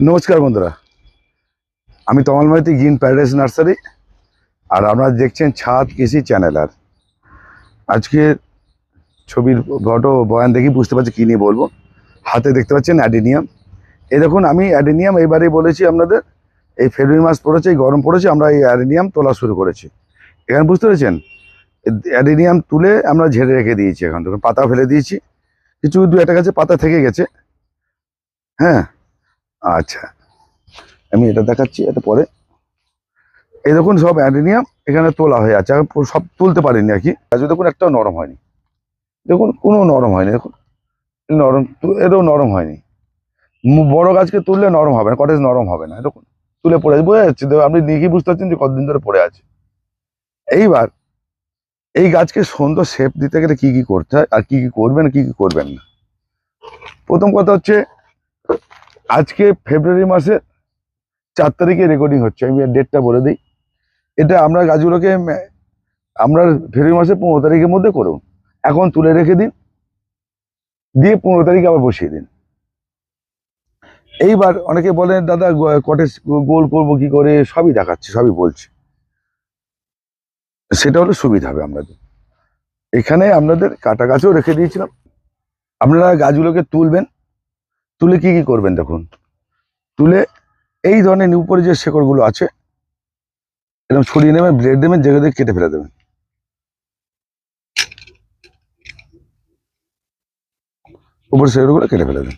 নমস্কার বন্ধুরা। আমি Tamal Maiti, Green Paradise Nursery, আর আপনারা দেখছেন ছাদ কৃষি চ্যানেল। আর আজকে ছবির ফটো বয়ান দেখি বুঝতে পারছি কী নিয়ে বলব। হাতে দেখতে পাচ্ছেন অ্যাডিনিয়াম। এই দেখুন, আমি অ্যাডিনিয়াম এইবারেই বলেছি আপনাদের, এই ফেব্রুয়ারি মাস পড়েছে, এই গরম পড়েছে, আমরা এই অ্যাডিনিয়াম তোলা শুরু করেছি। এখানে বুঝতে পেরেছেন? অ্যাডিনিয়াম তুলে আমরা ঝেড়ে রেখে দিয়েছি এখন। দেখুন, পাতা ফেলে দিয়েছি। কিছু দু একটা গাছে পাতা থেকে গেছে। হ্যাঁ আচ্ছা। আমি এটা দেখাচ্ছি, এটা পরে। এই দেখুন সব অ্যাডিনিয়াম এখানে তোলা হয়ে আছে সব তুলতে পারিনি আর কি। গাছ দেখুন, একটাও নরম হয়নি। দেখুন, কোনো নরম হয়নি, দেখুন। নরম, এটাও নরম হয়নি। বড় গাছকে তুললে নরম হবে না, কটেজ নরম হবে না, দেখুন। তুলে পড়ে বোঝা যাচ্ছে আপনি দেখি বুঝতে পারছেন যে কতদিন ধরে পড়ে আছে। এইবার, এই গাছকে সুন্দর শেপ দিতে গেলে কি কি করতে হয়, আর কি কি করবেন, কি কি করবেন না। প্রথম কথা হচ্ছে আজকে ফেব্রুয়ারি মাসে চার তারিখে রেকর্ডিং হচ্ছে। আমি ডেটটা বলে দিই। এটা আমরা গাছগুলোকে, আমরা ফেব্রুয়ারি মাসে পনেরো তারিখের মধ্যে করুন এখন তুলে রেখে দিন। দিয়ে পনেরো তারিখে আবার বসিয়ে দিন। এইবার অনেকে বলেন, দাদা কটেজ গোল করব কি করে? সবই দেখাচ্ছে, সবই বলছি। সেটা হলে সুবিধা হবে আপনাদের। এখানে আপনাদের কাটা গাছও রেখে দিয়েছিলাম। আপনারা গাছগুলোকে তুলবেন। তুলে কি কি করবেন দেখুন? তুলে এই ধরনের উপরে যে শেকড়গুলো আছে। এরকম ছড়িয়ে নেবেন ব্লেড দেবেন জেগে দিয়ে কেটে ফেলে দেবেন। উপরে শেকড়গুলো কেটে ফেলে দেবেন।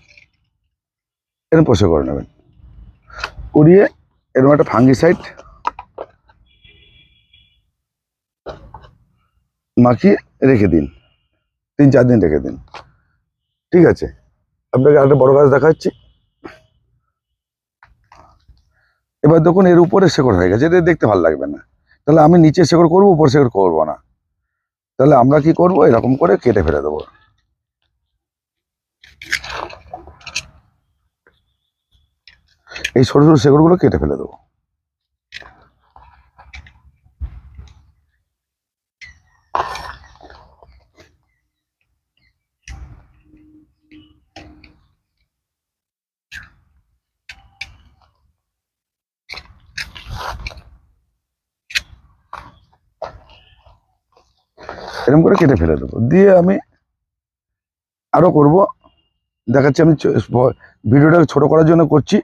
এরকম পয়সা করে নেবেন। করিয়ে এরকম একটা ফাঙ্গিসাইড মাখিয়ে রেখে দিন। তিন চার দিন রেখে দিন। ঠিক আছে? আপনাকে একটা বড় গাছ দেখাচ্ছি। এবার দেখুন, এর উপরে শেকড় হয়ে গেছে, এটা দেখতে ভালো লাগবে না। তাহলে আমি নিচে শেকড় করব, উপর শেকড় করব না। তাহলে আমরা কি করব? এরকম করে কেটে ফেলে দেবো। এই ছোট ছোট শেকড়গুলো কেটে ফেলে দেবো। এরকম করে কেটে ফেলে দেবো। দিয়ে আমি আরও করব। দেখাচ্ছি আমি ভিডিওটা ছোট করার জন্য করছি।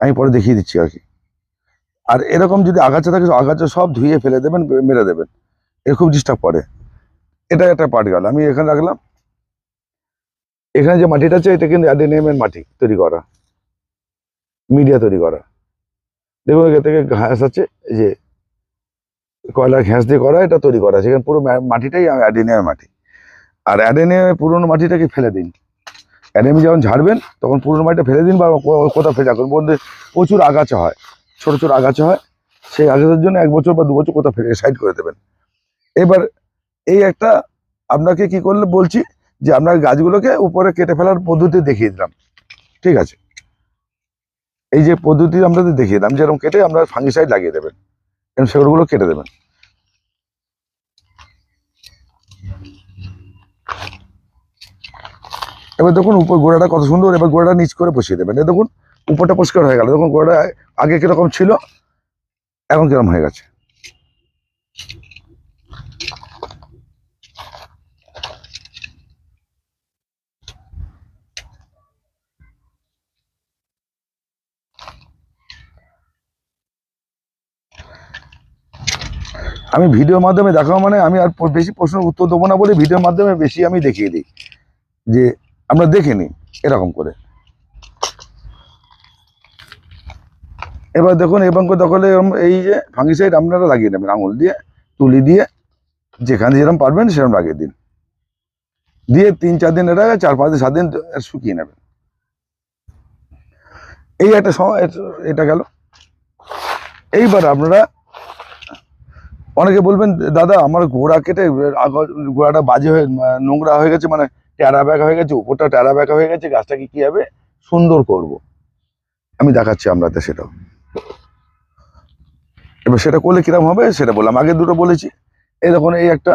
আমি পরে দেখিয়ে দিচ্ছি আর কি। আর এরকম যদি আগাছা থাকে, আগাছা সব ধুয়ে ফেলে দেবেন মেরে দেবেন। এর খুব ডিস্টার্ব করে। এটা একটা পার্ট গেল। আমি এখানে রাখলাম। এখানে যে মাটিটা আছে, এটা কিন্তু অ্যাডেনিয়ামের মাটি তৈরি করা। মিডিয়া তৈরি করা। দেখুন, এখান থেকে ঘাস আছে যে কয়লার ঘ্যাস দিয়ে করা, এটা তৈরি করা সেখানে পুরো মাটিটাই অ্যাডেনিয়ামের মাটি। আর অ্যাডেনিয়ামের পুরোনো মাটিটাকে ফেলে দিন। অ্যাডেমি যখন ঝাড়বেন, তখন পুরোনো মাটিটা ফেলে দিন বা কোথাও ফেলে রাখুন। বলতে প্রচুর আগাছা হয়, ছোট ছোট আগাছা হয়। সেই আগাছার জন্য এক বছর বা দু বছর কোথাও ফেলে সাইড করে দেবেন। এবার এই একটা আপনাকে কি করলে বলছি, যে আপনার গাছগুলোকে উপরে কেটে ফেলার পদ্ধতি দেখিয়ে দিলাম। ঠিক আছে? এই যে পদ্ধতি আপনাদের দেখিয়ে দিলাম, যেরকম কেটে আপনার ফাঙ্গিসাইড লাগিয়ে দেবেন। এরকম সেগুলো কেটে দেবেন। এবার দেখুন উপর গোড়াটা কত সুন্দর, এবার গোড়াটা নিচ করে বসিয়ে দেবেন। এ দেখুন, উপরটা পরিষ্কার হয়ে গেল। দেখুন, গোড়াটা আগে কীরকম ছিল, এখন কীরকম হয়ে গেছে। আমি ভিডিওর মাধ্যমে দেখাবো মানে আমি আর বেশি প্রশ্নের উত্তর দেবো না বলে ভিডিওর মাধ্যমে বেশি আমি দেখিয়ে দিই। যে আমরা দেখে নিই এরকম করে। এবার দেখুন এবং দখলে এই যে ফাঙ্গিসাইড আপনারা লাগিয়ে নেবেন আঙুল দিয়ে, তুলি দিয়ে, যেখানে যেরকম পারবেন সেরকম লাগিয়ে দিন। দিয়ে তিন, চার দিন এটা চার, পাঁচ দিন, সাত দিন শুকিয়ে নেবেন। এই একটা সময় এটা গেল। এইবার আপনারা অনেকে বলবেন, দাদা, আমার ঘোড়া কেটে গোড়াটা বাজে হয়ে, নোংরা হয়ে গেছে মানে ট্যারা ব্যাকা হয়ে গেছে, উপরটা ট্যারা ব্যাকা হয়ে গেছে গাছটাকে কি হবে সুন্দর করব? আমি দেখাচ্ছি আপনাদের সেটাও। এবার সেটা করলে কিরম হবে, সেটা বললাম, আগে দুটো বলেছি। এই দেখুন, এই একটা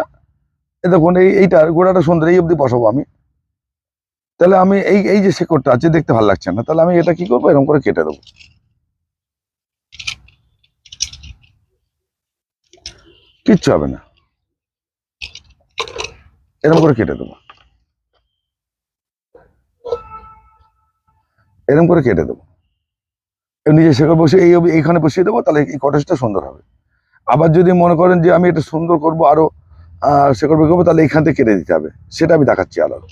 এই দেখুন, এই এইটার গোড়াটা সুন্দর, এই অবধি বসাবো আমি। তাহলে আমি এই এই যে শেকড়টা আছে, দেখতে ভালো লাগছে না, তাহলে আমি এটা কি করব, এরকম করে কেটে দেবো। কিচ্ছু হবে না। এরকম করে কেটে দেবো। এরকম করে কেটে দেবো। নিজে শেকড় বসে এই এইখানে বসিয়ে দেবো তাহলে এই কটেজটা সুন্দর হবে। আবার যদি মনে করেন যে আমি এটা সুন্দর করব আরও আহ, শেকড় করব তাহলে এইখান থেকে কেটে দিতে হবে। সেটা আমি দেখাচ্ছি আলাদা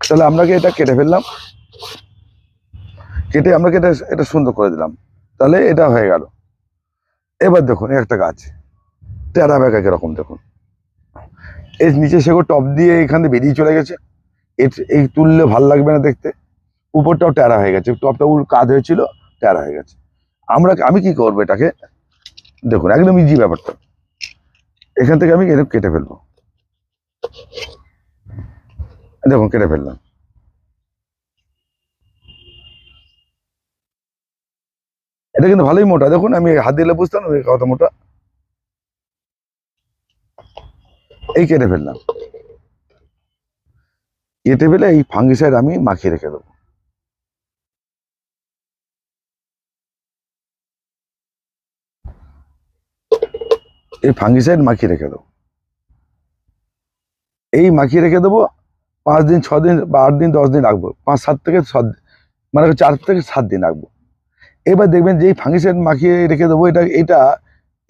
তাহলে আপনাকে এটা কেটে ফেললাম? কেটে আপনাকে এটা এটা সুন্দর করে দিলাম। তাহলে এটা হয়ে গেল। এবার দেখুন একটা গাছ। টেরা ব্যাগ এরকম, দেখুন। এর নিচে সেগুলো টপ দিয়ে এখান দিয়ে বেরিয়ে চলে গেছে। এর- এই তুললে ভালো লাগবে না দেখতে। উপরটাও টেরা হয়ে গেছে, টপটা উল কাজ হয়েছিল, টেরা হয়ে গেছে। আমরা আমি কি করব এটাকে? দেখুন, একদম ইজি ব্যাপারটা। এখান থেকে আমি এরকম কেটে ফেলব। দেখুন, কেটে ফেললাম। এটা কিন্তু ভালোই মোটা, দেখুন, আমি হাত দিলে বুঝতাম কত মোটা। এই কেটে ফেললাম। কেটে ফেলে এই ফাঙ্গিসাইড আমি মাখিয়ে রেখে দেবো। এই ফাঙ্গিসাইড মাখিয়ে রেখে দেবো। এই মাখিয়ে রেখে দেবো, পাঁচ দিন, ছ দিন বা আট দিন, দশ দিন রাখব। পাঁচ, সাত থেকে সাত মানে চার থেকে সাত দিন রাখব। এবার দেখবেন যে এই ফাঙ্গিসাইড মাখিয়ে রেখে দেবো, এটা এটা,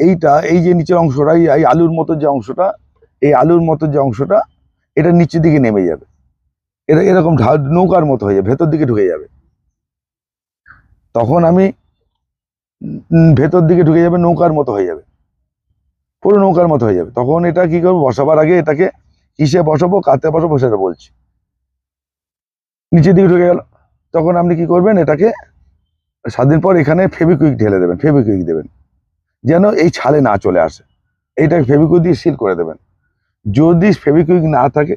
এইটা, এই যে নিচের অংশটা, এই এই আলুর মতো যে অংশটা এই আলুর মতো যে অংশটা, এটা নিচের দিকে নেমে যাবে। এটা এরকম নৌকার মতো হয়ে যাবে, ভেতর দিকে ঢুকে যাবে। তখন আমি ভেতর দিকে ঢুকে যাবে, নৌকার মতো হয়ে যাবে। পুরো নৌকার মতো হয়ে যাবে। তখন এটা কি করব? বসাবার আগে এটাকে কিসে বসাবো? কাতে বসাবো? সেটা বলছি। নিচের দিকে ঢুকে গেল। তখন আপনি কি করবেন? এটাকে সাত দিন পর এখানে ফেবিকুইক ঢেলে দেবেন ফেবিকুইক দেবেন। যেন এই ছালে না চলে আসে। এইটাকে ফেবিকুইক দিয়ে সিল করে দেবেন। যদি ফেবিকুইক না থাকে,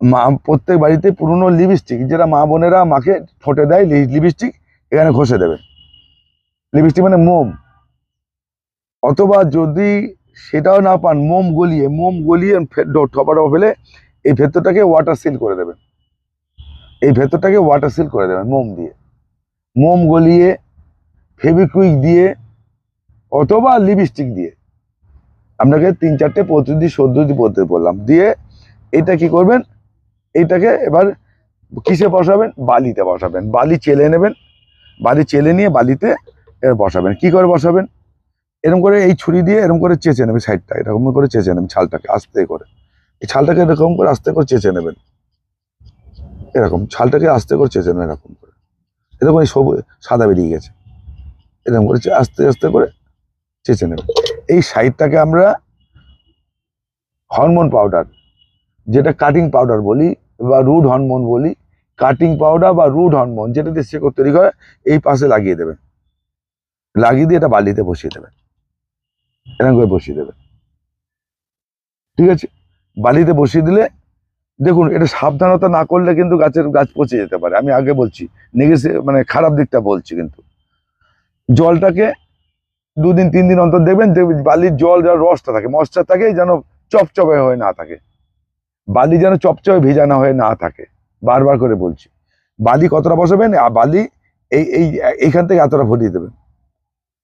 মা, প্রত্যেক বাড়িতে পুরনো লিপস্টিক যেটা মা বোনেরা মাকে ঠোঁটে দেয় লিপস্টিক এখানে ঘষে দেবে। লিপস্টিক মানে মোম। অথবা যদি সেটাও না পান, মোম গলিয়ে মোম গলিয়ে ঠপা টপা ফেলে এই ভেতরটাকে ওয়াটার সিল করে দেবেন। এই ভেতরটাকে ওয়াটার সিল করে দেবেন মোম দিয়ে। মোম গলিয়ে ফেবিকুইক দিয়ে, অথবা লিপস্টিক দিয়ে। আপনাকে তিন চারটে পদ্ধতি পদ্ধতি পদ্ধতি বললাম। দিয়ে এটা কি করবেন? এইটাকে এবার কিসে বসাবেন? বালিতে বসাবেন। বালি চেলে নেবেন। বালি চেলে নিয়ে বালিতে এর বসাবেন। কি করে বসাবেন? এরকম করে এই ছুরি দিয়ে এরকম করে চেঁচে নেবেন সাইডটা। এরকম করে চেঁচে নেবেন ছালটাকে আস্তে করে। এই ছালটাকে এরকম করে আস্তে করে চেঁচে নেবেন। এরকম। ছালটাকে আস্তে করে চেঁচে নেবেন এরকম করে। এরকম এই সবুজ সাদা বেরিয়ে গেছে। এরকম করে আস্তে আস্তে করে চেঁচে নেবেন। এই সাইডটাকে আমরা হরমোন পাউডার যেটা কাটিং পাউডার বলি বা রুড হরমোন বলি কাটিং পাউডার বা রুড হরমোন যেটা দিয়ে শেকড় তৈরি করে, এই পাশে লাগিয়ে দেবেন। লাগিয়ে দিয়ে এটা বালিতে বসিয়ে দেবেন। এরকম করে বসিয়ে দেবেন। ঠিক আছে? বালিতে বসিয়ে দিলে, দেখুন, এটা সাবধানতা না করলে কিন্তু গাছের গাছ পচে যেতে পারে। আমি আগে বলছি নেগেছে মানে খারাপ দিকটা বলছি কিন্তু। জলটাকে দুদিন তিন দিন অন্তর দেখবেন বালির জল যার রসটা থাকে, মশটা থাকে যেন চপচপে হয়ে না থাকে। বালি যেন চপচপে ভেজানো হয়ে না থাকে, বারবার করে বলছি। বালি কতটা বসাবেন? আর বালি এই এই, এইখান থেকে এতটা ভরিয়ে দেবেন।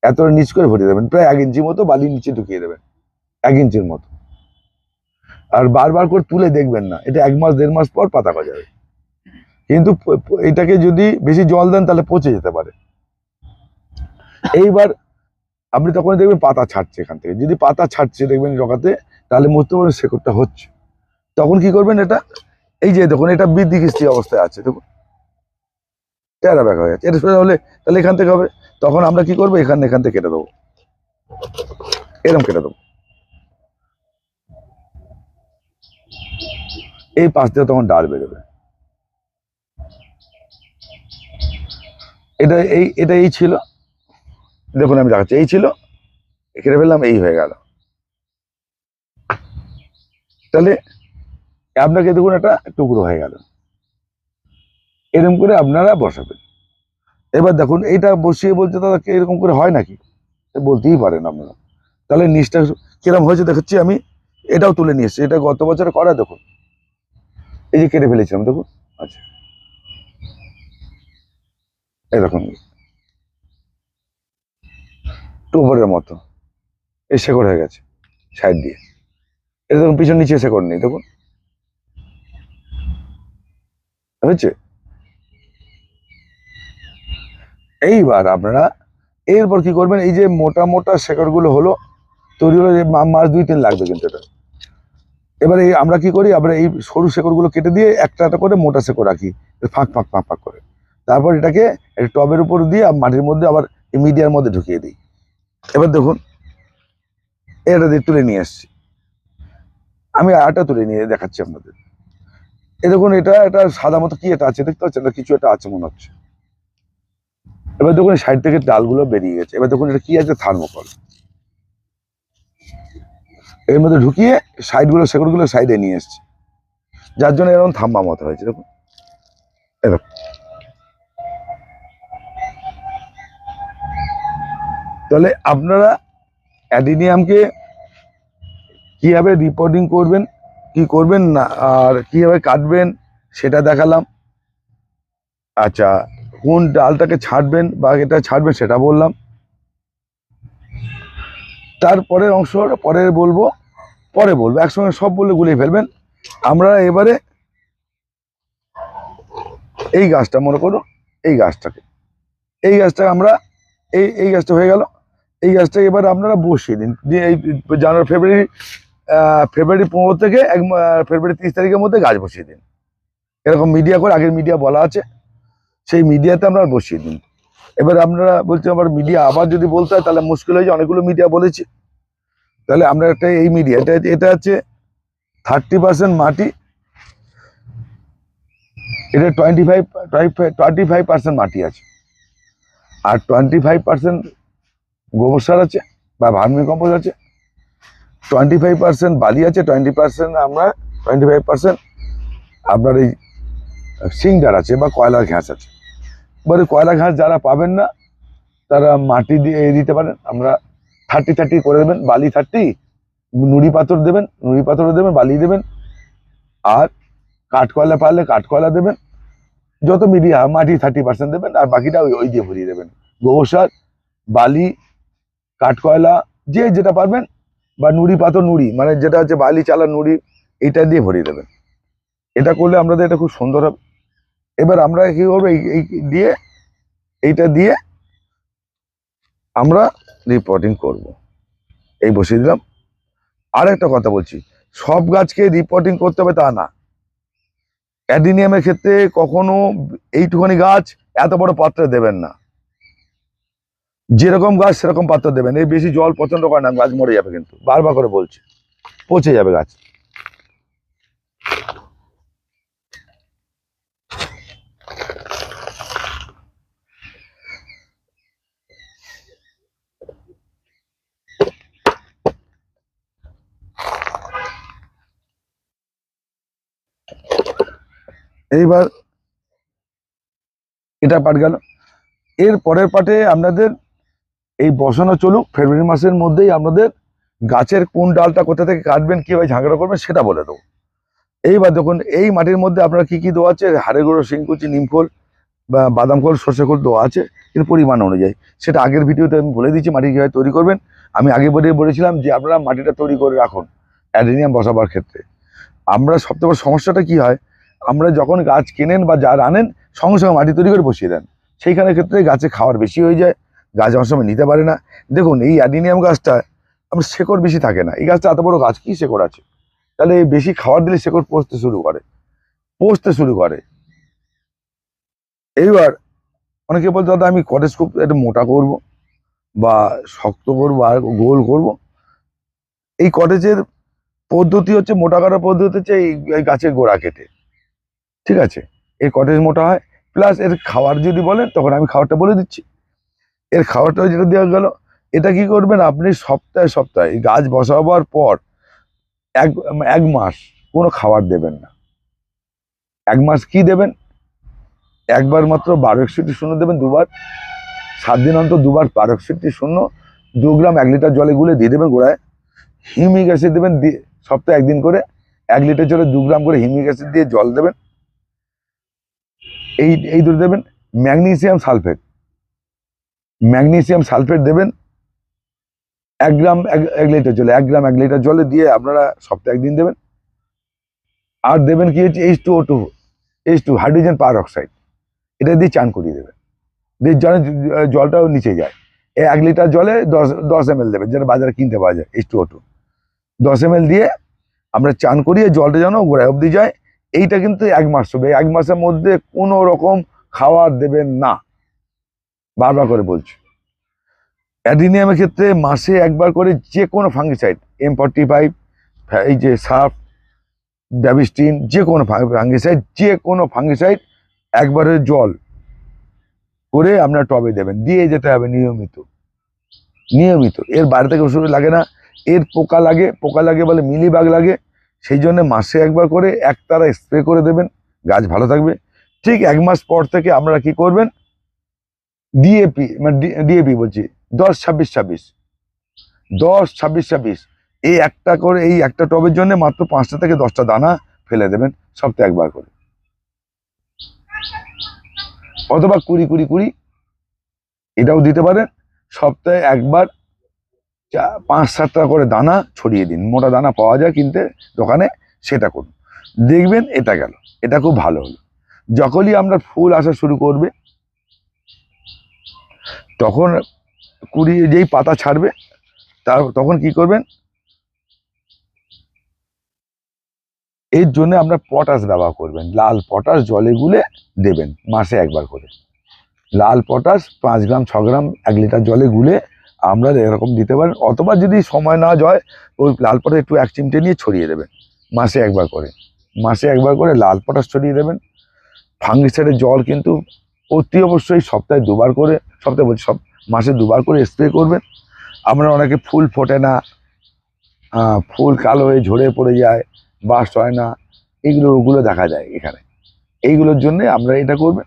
এতটা নিচ করে ভরিয়ে দেবেন। প্রায় এক ইঞ্চি মতো বালি নিচে ঢুকিয়ে দেবেন। এক ইঞ্চির মতো। আর বারবার করে তুলে দেখবেন না। এটা এক মাস, দেড় মাস পর পাতা গজাবে। কিন্তু এটাকে যদি বেশি জল দেন তাহলে পচে যেতে পারে। এইবার আপনি তখন দেখবেন পাতা ছাড়ছে এখান থেকে। যদি পাতা ছাড়ছে দেখবেন জগাতে, তাহলে বুঝতে পারবেন শেকড়টা হচ্ছে। তখন কি করবেন এটা? এই যে দেখুন, এটা বৃদ্ধি কিস্তি অবস্থায় আছে, দেখুন। টেরা ব্যাগ হয়ে যাচ্ছে। এটা হলে তাহলে এখান থেকে হবে। তখন আমরা কি করব? এখান এখান থেকে কেটে দেবো। এরকম কেটে দেবো। এই পাশ দিয়ে তখন ডাল বেরোবে। এটা এই এটা এই ছিল। দেখুন, আমি দেখাচ্ছি। এই ছিল কেটে ফেললাম, এই হয়ে গেল। তাহলে, আপনাকে দেখুন, একটা টুকরো হয়ে গেল। এরকম করে আপনারা বসাবেন। এবার দেখুন, এইটা বসিয়ে বলতে দাদা এরকম করে হয় নাকি? বলতেই পারেন আপনারা। তাহলে নিচটা কিরম হয়েছে দেখাচ্ছি আমি। এটাও তুলে নিয়ে এসেছি। এটা গত বছরে করা, দেখুন। এই যে কেটে ফেলেছিলাম, দেখুন। আচ্ছা। এরকম টোবরের মতো। এই শেকড় হয়ে গেছে, সাইড দিয়ে। এটা দেখুন, পিছন নিচে শেকড় নেই, দেখুন। হয়েছে এইবার আপনারা এরপর কি করবেন? এই যে মোটা মোটা শেকড়গুলো হলো, তৈরি হলো যে মাস দুই তিন লাগবে কিন্তু এটা। এবারে আমরা কি করি? আমরা এই সরু শেকড়গুলো কেটে দিয়ে একটা একটা করে মোটা শেকড় রাখি, ফাঁক ফাঁক ফাঁক ফাঁক করে। তারপর এটাকে টবের উপর দিয়ে মাটির মধ্যে আবার মিডিয়ার মধ্যে ঢুকিয়ে দিই। এবার দেখুন, এটা দিয়ে তুলে নিয়ে আসছি। আমি আটা তুলে নিয়ে দেখাচ্ছি আপনাদের। এ দেখুন, এটা এটা সাদা মতো কি এটা আছে, দেখতে পাচ্ছেন? না, কিছু একটা আছে মনে হচ্ছে। এবার দেখুন সাইড থেকে ডালগুলো বেরিয়ে গেছে। এবার দেখুন, এটা কি আছে? থার্মোকল। এর মধ্যে ঢুকিয়ে সাইডগুলো সেগুলো সাইডে নিয়ে এসছে। যার জন্য এরকম থাম্বা মতো হয়েছে, দেখুন। এরকম তাহলে আপনারা অ্যাডিনিয়ামকে কীভাবে রিপোর্টিং করবেন, কি করবেন না, আর কীভাবে কাটবেন সেটা দেখালাম। আচ্ছা কোন ডালটাকে ছাড়বেন বা এটা ছাড়বেন সেটা বললাম। তারপরের অংশ, পরে বলব পরে বলব, একসঙ্গে সব বলে গুলিয়ে ফেলবেন। আমরা এবারে এই গাছটা, মনে করুন, এই গাছটাকে এই গাছটাকে আমরা, এই এই গাছটা হয়ে গেল। এই গাছটাকে এবার আপনারা বসিয়ে দিন। দিয়ে এই জানুয়ারি, ফেব্রুয়ারি ফেব্রুয়ারি পনেরো থেকে এক ফেব্রুয়ারি তিরিশ তারিখের মধ্যে গাছ বসিয়ে দিন। এরকম মিডিয়া করে, আগের মিডিয়া বলা আছে, সেই মিডিয়াতে আমরা বসিয়ে দিন। এবার আপনারা বলছেন, আবার মিডিয়া আবার যদি বলতে হয়, তাহলে মুশকিল হয়ে যায়, অনেকগুলো মিডিয়া বলেছি। তাহলে আমরা একটা এই মিডিয়া এটা এটা হচ্ছে থার্টি পার্সেন্ট মাটি, এটা twenty five twenty five percent মাটি আছে। আর টোয়েন্টি ফাইভ পার্সেন্ট গোবর সার আছে বা ভার্মি কম্পোজ আছে। টোয়েন্টি ফাইভ পার্সেন্ট বালি আছে টোয়েন্টি পার্সেন্ট আমরা টোয়েন্টি ফাইভ পার্সেন্ট আপনার এই সিংডার আছে বা কয়লার ঘাস আছে। এবারে কয়লা ঘাস যারা পাবেন না, তারা মাটি দিয়ে দিতে পারেন। আমরা থার্টি থার্টি করে দেবেন, বালি থার্টি নুড়ি পাথর দেবেন, নুড়ি পাথর দেবেন, বালি দেবেন। আর কাঠ কয়লা পারলে কাঠ কয়লা দেবেন। যত মিডিয়া, মাটি থার্টি পার্সেন্ট দেবেন, আর বাকিটা ওই ওই দিয়ে ভরিয়ে দেবেন। গোবর সার, বালি কাঠ কয়লা যে যেটা পারবেন, বা নুড়ি পাথর নুড়ি মানে যেটা হচ্ছে বালি চালা নুড়ি, এইটা দিয়ে ভরিয়ে দেবেন। এটা করলে আমাদের এটা খুব সুন্দর হবে। এবার আমরা কি করব, এই এই দিয়ে, এইটা দিয়ে আমরা রিপোর্টিং করব। এই বসিয়ে দিলাম। আর একটা কথা বলছি, সব গাছকে রিপোর্টিং করতে হবে তা না। অ্যাডিনিয়ামের ক্ষেত্রে কখনো এইটুখানি গাছ এত বড় পাত্রে দেবেন না। যেরকম গাছ, সেরকম পাত্র দেবেন। এই বেশি জল পছন্দ করে না, গাছ মরে যাবে কিন্তু। বারবার করে বলছি, পচে যাবে গাছ। এইবার এটা পাট গেল। এর পরের পাটে আপনাদের এই বসানো চলুক, ফেব্রুয়ারি মাসের মধ্যেই আপনাদের গাছের কোন ডালটা কোথা থেকে কাটবেন কীভাবে ঝাঁকড়া করবেন, সেটা বলে দেবো। এইবার দেখুন, এই মাটির মধ্যে আপনারা কি কি দেওয়া আছে? হাড়ে গুঁড়ো, শিংকুচি নিমখোল বা বাদাম খোল, সর্ষে খোল দেওয়া আছে, কিন্তু পরিমাণ অনুযায়ী। সেটা আগের ভিডিওতে আমি বলে দিচ্ছি মাটি কীভাবে তৈরি করবেন। আমি আগে বলে বলেছিলাম যে আপনারা মাটিটা তৈরি করে রাখুন, অ্যাডেনিয়াম বসাবার ক্ষেত্রে। আমরা সবথেকে সমস্যাটা কি হয়? আমরা যখন গাছ কেনেন বা যার আনেন সঙ্গে সঙ্গে মাটি তৈরি করে বসিয়ে দেন। সেইখানের ক্ষেত্রে গাছে খাওয়ার বেশি হয়ে যায় গাছ অনেক সময় নিতে পারে না। দেখুন, এই অ্যাডিনিয়াম গাছটা আমার শেকড় বেশি থাকে না। এই গাছটা এত বড় গাছ, কি শেকড় আছে? তাহলে বেশি খাবার দিলে শেকড় পচতে শুরু করে পচতে শুরু করে। এইবার অনেকে বলতে দাদা, আমি কটেজ খুব একটু মোটা করব বা শক্ত করব আর গোল করব। এই কটেজের পদ্ধতি হচ্ছে, মোটা করার পদ্ধতি হচ্ছে এই এই গাছের গোড়া কেটে। ঠিক আছে? এই কটেজ মোটা হয় প্লাস এর খাবার যদি বলেন, তখন আমি খাবারটা বলে দিচ্ছি। এর খাবারটা যেটা দেওয়া গেল, এটা কি করবেন আপনি সপ্তাহে সপ্তাহে গাছ বসাবার পর এক এক মাস কোনো খাবার দেবেন না। এক মাস কি দেবেন? একবার মাত্র বারো একষট্টি শূন্য দেবেন দুবার, সাত দিন অন্তর দুবার বারো একষট্টি শূন্য, দু গ্রাম এক লিটার জলে গুলে দিয়ে দেবেন গোড়ায় হিমিক অ্যাসিড দেবেন দিয়ে সপ্তাহে একদিন করে, এক লিটার জলে দু গ্রাম করে হিমিক অ্যাসিড দিয়ে জল দেবেন, এই এই দুটো দেবেন ম্যাগনেসিয়াম সালফেট। ম্যাগনেসিয়াম সালফেট দেবেন। এক গ্রাম, এক লিটার জলে, এক গ্রাম, এক লিটার জলে দিয়ে আপনারা সপ্তাহে একদিন দেবেন। আর দেবেন কি হচ্ছে H two O two H two hydrogen peroxide এটা দিয়ে চান করিয়ে দেবেন। দিয়ে জলে জলটাও নিচে যায়। এই এক লিটার জলে দশ দশ এম এল দেবেন, যেটা বাজারে কিনতে পাওয়া যায় এইচ টু ও টু দশ এম এল দিয়ে আমরা চান করিয়ে জলটা যেন গোড়ায় অবধি যায়। এইটা কিন্তু এক মাস হবে। এক মাসের মধ্যে কোনো রকম খাবার দেবেন না। বারবার করে বলছি। অ্যাডিনিয়ামের ক্ষেত্রে মাসে একবার করে যে কোনো ফাঙ্গিসাইড এম ফর্টি ফাইভ এই যে সার্ফ ড্যাবিস্টিন যে কোনো ফাঙ্গিসাইড যে কোনো ফাঙ্গিসাইড একবারে জল করে আপনার টবে দেবেন। দিয়ে যেতে হবে নিয়মিত। নিয়মিত। এর বাইরে থেকে ওষুধ লাগে না। এর পোকা লাগে। পোকা লাগে বলে মিলিবাগ লাগে। সেই জন্য মাসে একবার করে একতারা স্প্রে করে দেবেন। গাছ ভালো থাকবে। ঠিক এক মাস পর থেকে আপনারা কি করবেন? ডিএপি মানে ডিএপি বলছি, দশ, ছাব্বিশ ছাব্বিশ। দশ, ছাব্বিশ ছাব্বিশ। এই একটা করে, এই একটা টবের জন্য মাত্র পাঁচটা থেকে দশটা দানা ফেলে দেবেন সপ্তাহে একবার করে। অথবা কুড়ি কুড়ি কুড়ি, এটাও দিতে পারেন। সপ্তাহে একবার পাঁচ, সাতটা করে দানা ছড়িয়ে দিন। মোটা দানা পাওয়া যায় কিনতে, দোকানে সেটা করুন। দেখবেন এটা গেল, এটা খুব ভালো হলো। যখনই আমরা ফুল আসা শুরু করবে তখন কুড়ি যেই পাতা ছাড়বে, তার তখন কি করবেন? এর জন্য আমরা পটাশ ব্যবহার করবেন। লাল পটাশ জলে গুলে দেবেন, মাসে একবার করে। লাল পটাশ পাঁচ গ্রাম, ছ গ্রাম, এক লিটার জলে গুলে আমরা এরকম দিতে পারেন। অথবা যদি সময় না যায়, ওই লাল পটাশ একটু এক চিমটে নিয়ে ছড়িয়ে দেবেন, মাসে একবার করে। মাসে একবার করে লাল পটাশ ছড়িয়ে দেবেন। ফাঙ্গিসাইডের জল কিন্তু অতি অবশ্যই সপ্তাহে দুবার করে সপ্তাহে বলছি, সব মাসে দুবার করে স্প্রে করবেন। আমরা অনেকে ফুল ফোটে না ফুল কালো হয়ে ঝরে পড়ে যায়, বাস্ট হয় না এইগুলো ওগুলো দেখা যায় এখানে। এইগুলোর জন্য আমরা এটা করবেন।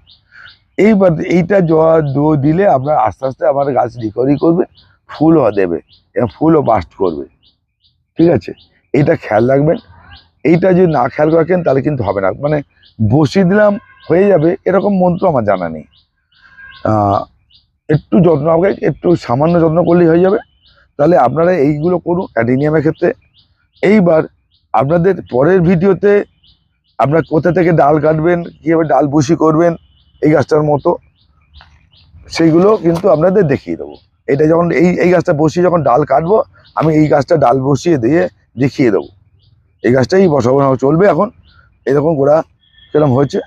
এইবার এইটা জল দিলে আপনার আস্তে আস্তে আমার গাছ রিকভারি করবে, ফুলও দেবে, এবং ফুলও বাস্ট করবে। ঠিক আছে? এইটা খেয়াল রাখবেন। এইটা যদি না খেয়াল রাখেন, তাহলে কিন্তু হবে না। মানে বসিয়ে দিলাম, হয়ে যাবে, এরকম মন্ত্র আমার জানা নেই। একটু যত্ন হবে একটু সামান্য যত্ন করলেই হয়ে যাবে। তাহলে আপনারা এইগুলো করুন অ্যাডিনিয়ামের ক্ষেত্রে। এইবার আপনাদের পরের ভিডিওতে আপনার কোথা থেকে ডাল কাটবেন, কীভাবে ডাল বসি করবেন, এই গাছটার মতো, সেইগুলো কিন্তু আপনাদের দেখিয়ে দেবো। এটা যখন এই এই গাছটা বসিয়ে যখন ডাল কাটবো, আমি এই গাছটা ডাল বসিয়ে দিয়ে দেখিয়ে দেবো। এই গাছটাই বসাবো চলবে এখন। এরকম গোড়া কিরম হয়েছে।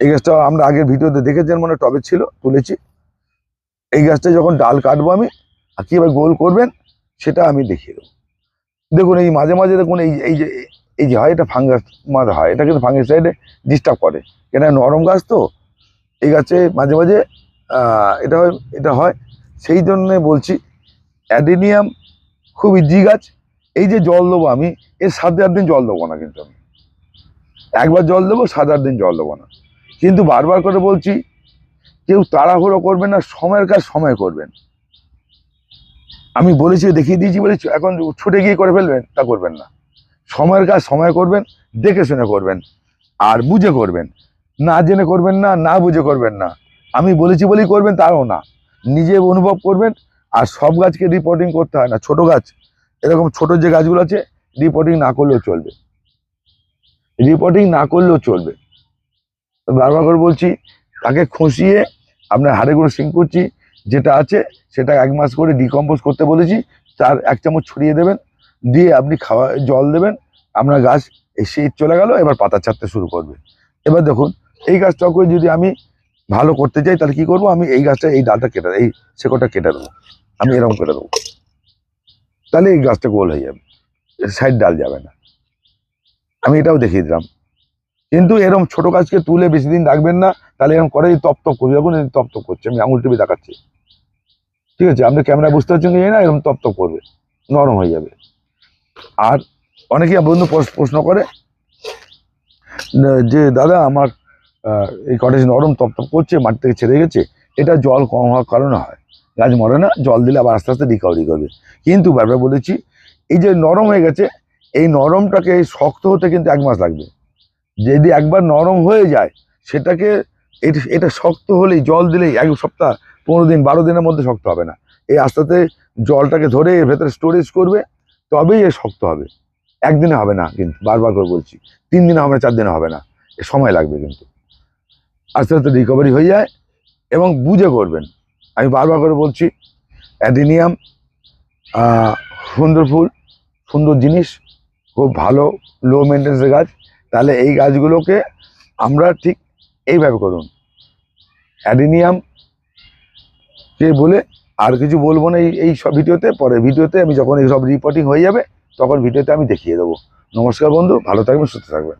এই গাছটা আমরা আগের ভিডিওতে দেখেছেন, মনে টবে ছিল, তুলেছি। এই গাছটা যখন ডাল কাটবো আমি, আর কীভাবে গোল করবেন, সেটা আমি দেখিয়ে দেবো। দেখুন, এই মাঝে মাঝে দেখুন, এই এই যে এই যে হয়, এটা ফাঙ্গাস মাঝে হয়। এটা কিন্তু ফাঙ্গাস সাইডে ডিস্টার্ব করে। এটা নরম গাছ তো, এই গাছে মাঝে মাঝে এটা হয় এটা হয়। সেই জন্যে বলছি, অ্যাডেনিয়াম খুব ইজি গাছ। এই যে জল দেবো আমি, এর সাত আট দিন জল দেবো না কিন্তু আমি। একবার জল দেবো, সাত আট দিন জল দেবো না। কিন্তু বারবার করে বলছি কেউ তাড়াহুড়ো করবেন না, সময়ের কাজ সময় করবেন। আমি বলেছি, দেখিয়ে দিয়েছি বলেছি এখন ছুটে গিয়ে করে ফেলবেন, তা করবেন না। সময়ের কাজ সময় করবেন, দেখে শুনে করবেন, আর বুঝে করবেন। না জেনে করবেন না না বুঝে করবেন না। আমি বলেছি বলেই করবেন, তাও না। নিজে অনুভব করবেন, আর সব গাছকে রিপোর্টিং করতে হয় না। ছোট গাছ, এরকম ছোট যে গাছগুলো আছে রিপোর্টিং না করলেও চলবে। রিপোর্টিং না করলেও চলবে। বারবার করে বলছি তাকে খসিয়ে আপনার হাড়ে করে সিং করছি, যেটা আছে সেটা এক মাস করে ডিকম্পোজ করতে বলেছি, তার এক চামচ ছড়িয়ে দেবেন, দিয়ে আপনি খাওয়া, জল দেবেন, আপনার গাছ শীত চলে গেল, এবার পাতা ছাড়তে শুরু করবে। এবার দেখুন, এই গাছটাকে যদি আমি ভালো করতে চাই, তাহলে কি করব? আমি এই গাছটা, এই ডালটা কেটে, এই শেকড়টা কেটে দেবো। আমি এরকম কেটে দেবো। তাহলে এই গাছটা গোল হয়ে যাবে, সাইড ডাল যাবে না। আমি এটাও দেখিয়ে দিলাম। কিন্তু এরকম ছোট গাছকে তুলে বেশি দিন রাখবেন না, তাহলে এরকম করে তপ তপ করবে, দেখুন তপ তপ করছে, আমি আঙুল টিপে দেখাচ্ছি। ঠিক আছে, আপনি ক্যামেরা বুঝতে পারছেন না, এরকম তপ তপ করবে, নরম হয়ে যাবে। আর অনেকেই বন্ধু প্রশ- প্রশ্ন করে যে, দাদা, আমার এই কটেজ নরম তপ তপ করছে, মাটি থেকে ছেড়ে গেছে, এটা জল কম হওয়ার কারণে হয়। গাছ মরে না, জল দিলে আবার আস্তে আস্তে রিকভারি করবে। কিন্তু বারবার বলেছি, এই যে নরম হয়ে গেছে, এই নরমটাকে শক্ত হতে কিন্তু এক মাস লাগবে। যদি একবার নরম হয়ে যায়, সেটাকে এটা এটা শক্ত হলেই, জল দিলেই এক সপ্তাহ, পনেরো দিন, বারো দিনের মধ্যে শক্ত হবে না। এই আস্তে আস্তে জলটাকে ধরে এর ভেতরে স্টোরেজ করবে, তবেই এ শক্ত হবে। একদিনে হবে না কিন্তু, বারবার করে বলছি, তিন দিনে হবে না, চার দিনে হবে না। এ সময় লাগবে কিন্তু। আস্তে আস্তে রিকভারি হয়ে যায় এবং বুঝে করবেন। আমি বারবার করে বলছি, অ্যাডিনিয়াম সুন্দর ফুল, সুন্দর জিনিস, খুব ভালো লো মেনটেন্সের গাছ। তাহলে এই গাছগুলোকে আমরা ঠিক এইভাবে করুন। অ্যাডিনিয়াম কে বলে আর কিছু বলব না এই সব ভিডিওতে পরে ভিডিওতে আমি যখন এই সব রিপোর্টিং হয়ে যাবে, তখন ভিডিওতে আমি দেখিয়ে দেবো। নমস্কার বন্ধু, ভালো থাকবেন, সুস্থ থাকবেন।